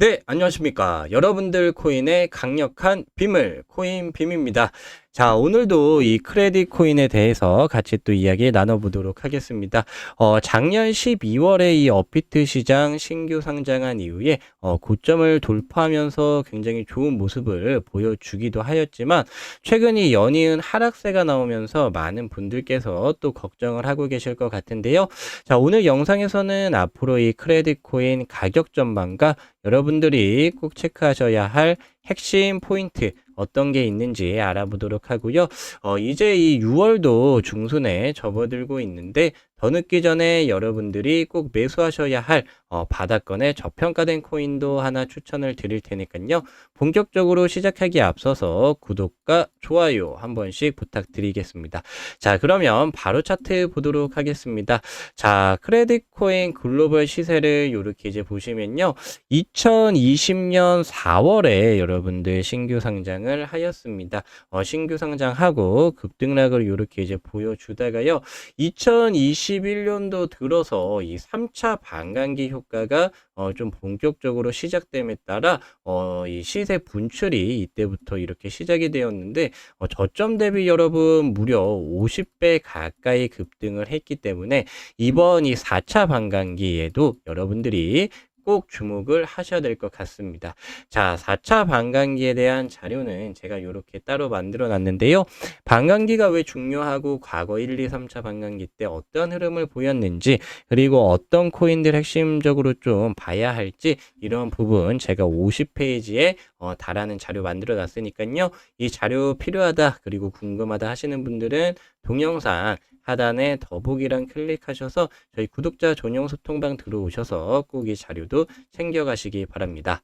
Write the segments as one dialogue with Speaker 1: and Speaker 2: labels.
Speaker 1: 네, 안녕하십니까. 여러분들 코인의 강력한 빔을, 코인 빔입니다. 자, 오늘도 이 크레딧 코인에 대해서 같이 또 이야기 나눠보도록 하겠습니다. 어, 작년 12월에 이 업비트 시장 신규 상장한 이후에 어, 고점을 돌파하면서 굉장히 좋은 모습을 보여주기도 하였지만 최근 이 연이은 하락세가 나오면서 많은 분들께서 또 걱정을 하고 계실 것 같은데요. 자, 오늘 영상에서는 앞으로 이 크레딧 코인 가격 전망과 여러분들이 꼭 체크하셔야 할 핵심 포인트 어떤 게 있는지 알아보도록 하고요. 어, 이제 이 6월도 중순에 접어들고 있는데 더 늦기 전에 여러분들이 꼭 매수하셔야 할 어, 바닥권의 저평가된 코인도 하나 추천을 드릴 테니까요. 본격적으로 시작하기에 앞서서 구독과 좋아요 한 번씩 부탁드리겠습니다. 자, 그러면 바로 차트 보도록 하겠습니다. 자, 크레딧 코인 글로벌 시세를 이렇게 이제 보시면요. 2020년 4월에 여러분들 신규 상장을 하였습니다. 어, 신규 상장하고 급등락을 이렇게 이제 보여주다가요. 2021년도 들어서 이 3차 반감기 효과 가 어, 좀 본격적으로 시작됨에 따라 어, 이 시세 분출이 이때부터 이렇게 시작이 되었는데 어, 저점 대비 여러분 무려 50배 가까이 급등을 했기 때문에 이번 이 4차 반감기에도 여러분들이 꼭 주목을 하셔야 될 것 같습니다. 자, 4차 반감기에 대한 자료는 제가 이렇게 따로 만들어 놨는데요. 반감기가 왜 중요하고 과거 1, 2, 3차 반감기 때 어떤 흐름을 보였는지 그리고 어떤 코인들 핵심적으로 좀 봐야 할지 이런 부분 제가 50페이지에 어, 달하는 자료 만들어 놨으니까요. 이 자료 필요하다 그리고 궁금하다 하시는 분들은 동영상 하단에 더보기란 클릭하셔서 저희 구독자 전용 소통방 들어오셔서 꼭 이 자료도 챙겨가시기 바랍니다.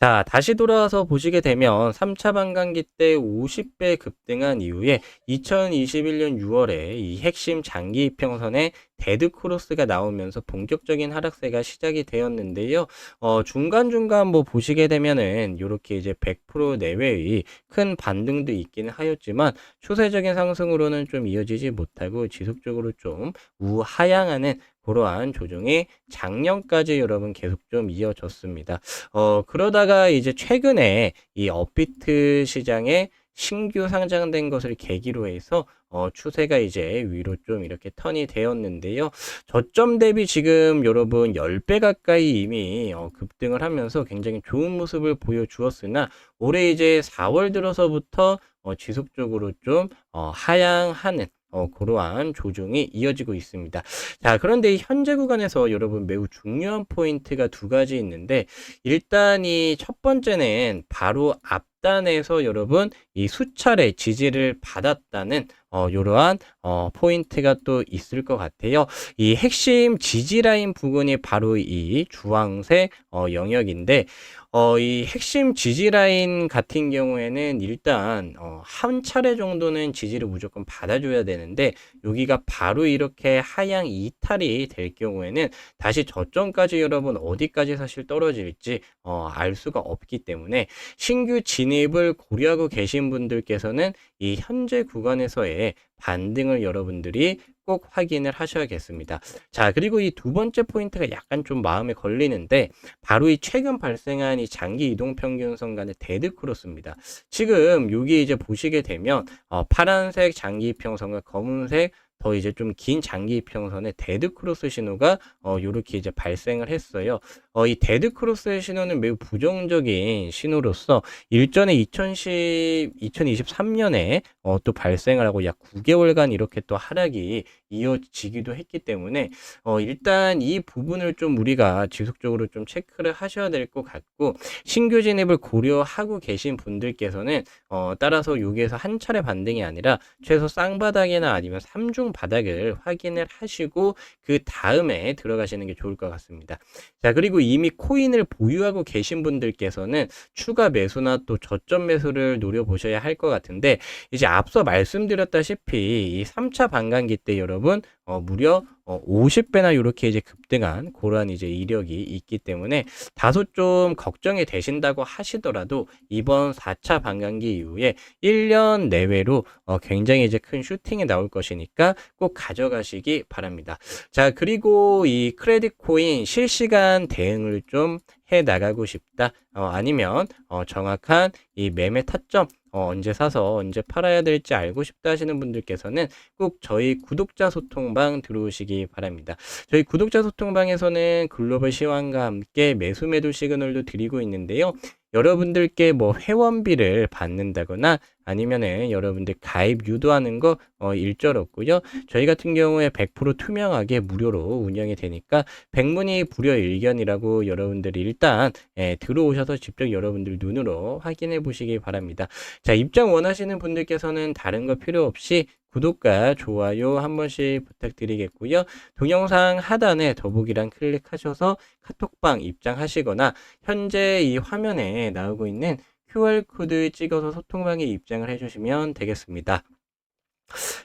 Speaker 1: 자, 다시 돌아와서 보시게 되면 3차 반감기 때 50배 급등한 이후에 2021년 6월에 이 핵심 장기 이평선에 데드 크로스가 나오면서 본격적인 하락세가 시작이 되었는데요. 어, 중간중간 뭐 보시게 되면은 이렇게 이제 100% 내외의 큰 반등도 있기는 하였지만 추세적인 상승으로는 좀 이어지지 못하고 지속적으로 좀 우하향하는 그러한 조정이 작년까지 여러분 계속 좀 이어졌습니다. 어, 그러다가 이제 최근에 이 업비트 시장에 신규 상장된 것을 계기로 해서 어, 추세가 이제 위로 좀 이렇게 턴이 되었는데요. 저점 대비 지금 여러분 10배 가까이 이미 어, 급등을 하면서 굉장히 좋은 모습을 보여주었으나 올해 이제 4월 들어서부터 어, 지속적으로 좀 어, 하향하는 어, 그러한 조정이 이어지고 있습니다. 자, 그런데 이 현재 구간에서 여러분 매우 중요한 포인트가 두 가지 있는데, 일단 이 첫 번째는 바로 앞 단에서 여러분 이 수차례 지지를 받았다는 어, 이러한 어, 포인트가 또 있을 것 같아요. 이 핵심 지지 라인 부분이 바로 이 주황색 어, 영역인데, 어, 이 핵심 지지 라인 같은 경우에는 일단 어, 한 차례 정도는 지지를 무조건 받아줘야 되는데 여기가 바로 이렇게 하향 이탈이 될 경우에는 다시 저점까지 여러분 어디까지 사실 떨어질지 어, 알 수가 없기 때문에 신규 진 입을 고려하고 계신 분들께서는 이 현재 구간에서의 반등을 여러분들이 꼭 확인을 하셔야겠습니다. 자, 그리고 이 두 번째 포인트가 약간 좀 마음에 걸리는데 바로 이 최근 발생한 이 장기 이동 평균선 간의 데드 크로스입니다. 지금 여기 이제 보시게 되면 어, 파란색 장기 이평선과 검은색 더 이제 좀 긴 장기 이평선의 데드 크로스 신호가 어 요렇게 이제 발생을 했어요. 어 이 데드 크로스의 신호는 매우 부정적인 신호로서 일전에 2010 2023년에 어 또 발생을 하고 약 9개월간 이렇게 또 하락이 이어지기도 했기 때문에 어 일단 이 부분을 좀 우리가 지속적으로 좀 체크를 하셔야 될 것 같고 신규 진입을 고려하고 계신 분들께서는 어 따라서 여기에서 한 차례 반등이 아니라 최소 쌍바닥이나 아니면 3중 바닥을 확인을 하시고 그 다음에 들어가시는 게 좋을 것 같습니다. 자, 그리고 이미 코인을 보유하고 계신 분들께서는 추가 매수나 또 저점 매수를 노려보셔야 할 것 같은데 이제 앞서 말씀드렸다시피 이 3차 반감기 때 여러분 어, 무려 어, 50배나 이렇게 이제 급등한 그러한 이제 이력이 있기 때문에 다소 좀 걱정이 되신다고 하시더라도 이번 4차 반감기 이후에 1년 내외로 어, 굉장히 이제 큰 슈팅이 나올 것이니까 꼭 가져가시기 바랍니다. 자, 그리고 이 크레딧 코인 실시간 대응을 좀 해 나가고 싶다. 어, 아니면 어, 정확한 이 매매 타점 어, 언제 사서 언제 팔아야 될지 알고 싶다 하시는 분들께서는 꼭 저희 구독자 소통방 들어오시기 바랍니다. 저희 구독자 소통방에서는 글로벌 시황과 함께 매수 매도 시그널도 드리고 있는데요. 여러분들께 뭐 회원비를 받는다거나 아니면은 여러분들 가입 유도하는 거 어, 일절 없고요. 저희 같은 경우에 100% 투명하게 무료로 운영이 되니까 백문이 불여일견이라고 여러분들이 일단 예, 들어오셔서 직접 여러분들 눈으로 확인해 보시기 바랍니다. 자, 입장 원하시는 분들께서는 다른 거 필요 없이 구독과 좋아요 한 번씩 부탁드리겠고요. 동영상 하단에 더보기란 클릭하셔서 카톡방 입장하시거나 현재 이 화면에 나오고 있는 QR코드 찍어서 소통방에 입장을 해주시면 되겠습니다.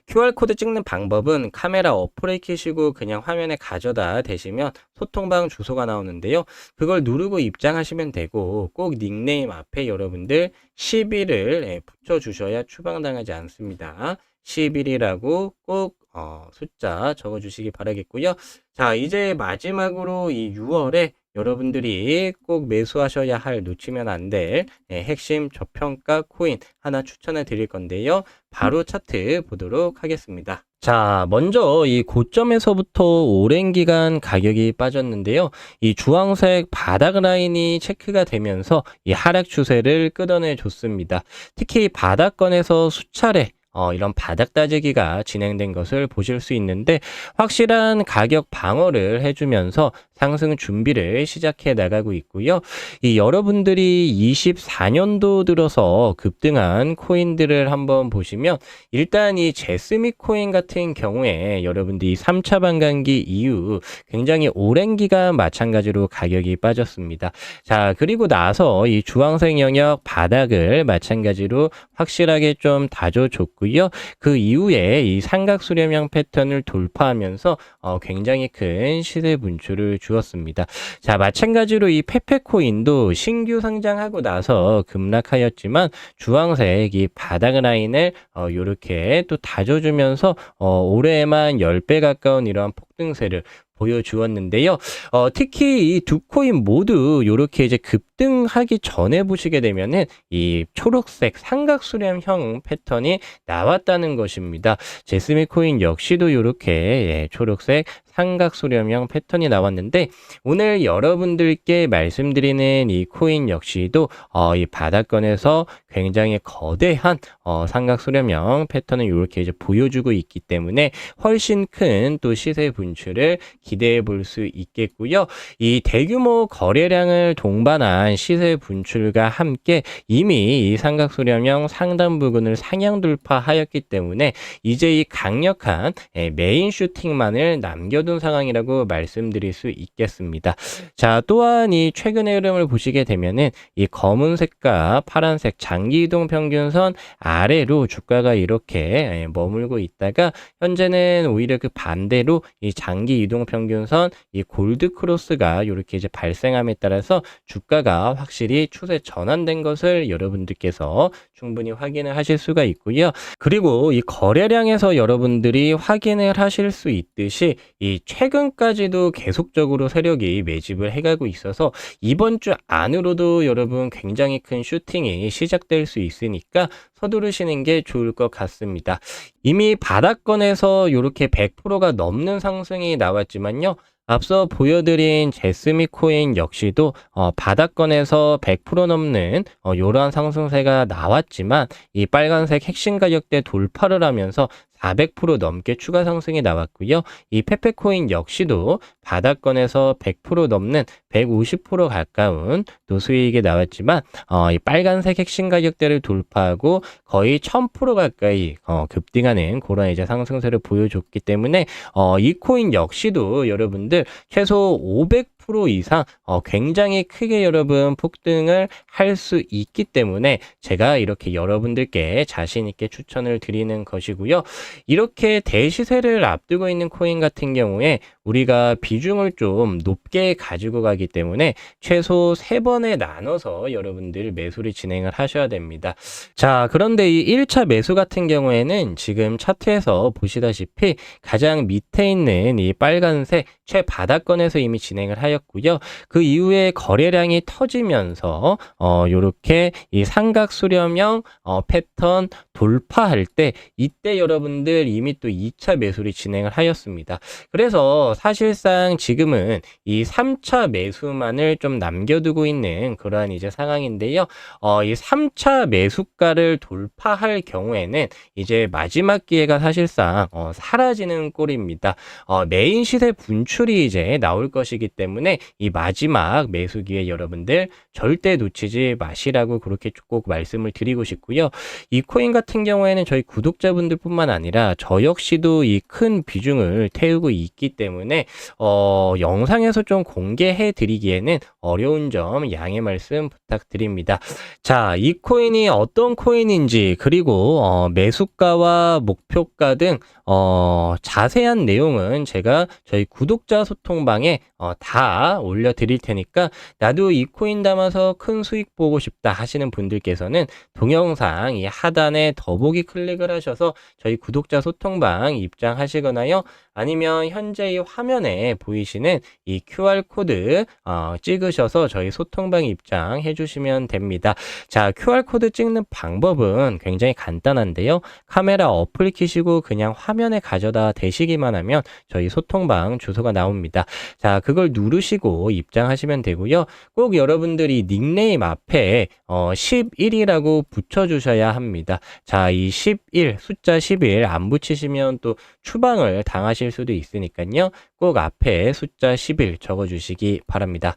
Speaker 1: QR코드 찍는 방법은 카메라 어플을 켜시고 그냥 화면에 가져다 대시면 소통방 주소가 나오는데요. 그걸 누르고 입장하시면 되고 꼭 닉네임 앞에 여러분들 10일을 붙여주셔야 추방당하지 않습니다. 10일이라고 꼭 어, 숫자 적어주시기 바라겠고요. 자, 이제 마지막으로 이 6월에 여러분들이 꼭 매수하셔야 할 놓치면 안될 핵심 저평가 코인 하나 추천해 드릴 건데요. 바로 차트 보도록 하겠습니다. 자, 먼저 이 고점에서부터 오랜 기간 가격이 빠졌는데요. 이 주황색 바닥 라인이 체크가 되면서 이 하락 추세를 끊어내 줬습니다. 특히 바닥권에서 수차례 어, 이런 바닥 따지기가 진행된 것을 보실 수 있는데 확실한 가격 방어를 해주면서 상승 준비를 시작해 나가고 있고요. 이 여러분들이 24년도 들어서 급등한 코인들을 한번 보시면 일단 이 제스미 코인 같은 경우에 여러분들이 3차 반감기 이후 굉장히 오랜 기간 마찬가지로 가격이 빠졌습니다. 자, 그리고 나서 이 주황색 영역 바닥을 마찬가지로 확실하게 좀 다져줬고요. 그 이후에 이 삼각 수렴형 패턴을 돌파하면서 어, 굉장히 큰 시세 분출을 주었습니다. 자, 마찬가지로 이 페페코인도 신규 상장하고 나서 급락하였지만 주황색 이 바닥 라인을 어, 이렇게 또 다져주면서 어, 올해에만 10배 가까운 이러한 폭등세를 보여주었는데요. 어, 특히 이 두 코인 모두 이렇게 이제 급 등하기 전에 보시게 되면은 이 초록색 삼각수렴형 패턴이 나왔다는 것입니다. 제스미 코인 역시도 이렇게 예, 초록색 삼각수렴형 패턴이 나왔는데 오늘 여러분들께 말씀드리는 이 코인 역시도 어, 이 바닥권에서 굉장히 거대한 어, 삼각수렴형 패턴을 이렇게 이제 보여주고 있기 때문에 훨씬 큰 또 시세 분출을 기대해 볼 수 있겠고요. 이 대규모 거래량을 동반한 시세 분출과 함께 이미 이 삼각수렴형 상단 부근을 상향 돌파하였기 때문에 이제 이 강력한 예, 메인 슈팅만을 남겨둔 상황이라고 말씀드릴 수 있겠습니다. 자, 또한 이 최근의 흐름을 보시게 되면은 이 검은색과 파란색 장기 이동 평균선 아래로 주가가 이렇게 예, 머물고 있다가 현재는 오히려 그 반대로 이 장기 이동 평균선 이 골드 크로스가 이렇게 이제 발생함에 따라서 주가가 확실히 추세 전환된 것을 여러분들께서 충분히 확인을 하실 수가 있고요. 그리고 이 거래량에서 여러분들이 확인을 하실 수 있듯이 이 최근까지도 계속적으로 세력이 매집을 해가고 있어서 이번 주 안으로도 여러분 굉장히 큰 슈팅이 시작될 수 있으니까 서두르시는 게 좋을 것 같습니다. 이미 바닥권에서 이렇게 100%가 넘는 상승이 나왔지만요. 앞서 보여드린 제스미 코인 역시도 어, 바닥권에서 100% 넘는 어, 이러한 상승세가 나왔지만 이 빨간색 핵심 가격대 돌파를 하면서 400% 넘게 추가 상승이 나왔고요. 이 페페코인 역시도 바닥권에서 100% 넘는 150% 가까운 또 수익이 나왔지만 어, 이 빨간색 핵심 가격대를 돌파하고 거의 1000% 가까이 어, 급등하는 그런 이제 상승세를 보여줬기 때문에 어, 이 코인 역시도 여러분들 최소 500 30% 이상 어, 굉장히 크게 여러분 폭등을 할 수 있기 때문에 제가 이렇게 여러분들께 자신 있게 추천을 드리는 것이고요. 이렇게 대시세를 앞두고 있는 코인 같은 경우에 우리가 비중을 좀 높게 가지고 가기 때문에 최소 세번에 나눠서 여러분들 매수를 진행을 하셔야 됩니다. 자, 그런데 이 1차 매수 같은 경우에는 지금 차트에서 보시다시피 가장 밑에 있는 이 빨간색 최바닥권에서 이미 진행을 하 였고요. 그 이후에 거래량이 터지면서 어 요렇게 이 삼각 수렴형 어 패턴 돌파할 때 이때 여러분들 이미 또 2차 매수를 진행을 하였습니다. 그래서 사실상 지금은 이 3차 매수만을 좀 남겨두고 있는 그러한 이제 상황인데요. 어, 이 3차 매수가를 돌파할 경우에는 이제 마지막 기회가 사실상 어, 사라지는 꼴입니다. 어, 메인 시세 분출이 이제 나올 것이기 때문에 이 마지막 매수 기회 여러분들 절대 놓치지 마시라고 그렇게 꼭 말씀을 드리고 싶고요. 이 코인 같은 경우에는 저희 구독자분들뿐만 아니라 저 역시도 이 큰 비중을 태우고 있기 때문에 어, 영상에서 좀 공개해 드리기에는 어려운 점 양해 말씀 부탁드립니다. 자, 이 코인이 어떤 코인인지 그리고 어, 매수가와 목표가 등 어, 자세한 내용은 제가 저희 구독자 소통방에 어, 다 올려드릴 테니까 나도 이 코인 담아서 큰 수익 보고 싶다 하시는 분들께서는 동영상 이 하단에 더보기 클릭을 하셔서 저희 구독자 소통방 입장하시거나요. 아니면 현재 이 화면에 보이시는 이 QR코드 어, 찍으셔서 저희 소통방 입장 해 주시면 됩니다. 자, QR코드 찍는 방법은 굉장히 간단한데요. 카메라 어플 키시고 그냥 화면에 가져다 대시기만 하면 저희 소통방 주소가 나옵니다. 자, 그걸 누르시고 입장하시면 되고요. 꼭 여러분들이 닉네임 앞에 어, 11이라고 붙여주셔야 합니다. 자, 이 11, 숫자 11 안 붙이시면 또 추방을 당하실 수도 있으니까요. 꼭 앞에 숫자 11 적어주시기 바랍니다.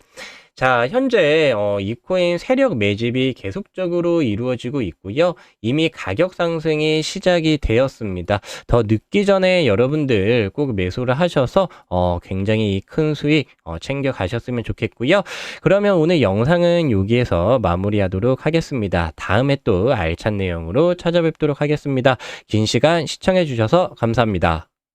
Speaker 1: 자, 현재 어, 이 코인 세력 매집이 계속적으로 이루어지고 있고요. 이미 가격 상승이 시작이 되었습니다. 더 늦기 전에 여러분들 꼭 매수를 하셔서 어, 굉장히 큰 수익 어, 챙겨 가셨으면 좋겠고요. 그러면 오늘 영상은 여기에서 마무리하도록 하겠습니다. 다음에 또 알찬 내용으로 찾아뵙도록 하겠습니다. 긴 시간 시청해 주셔서 감사합니다.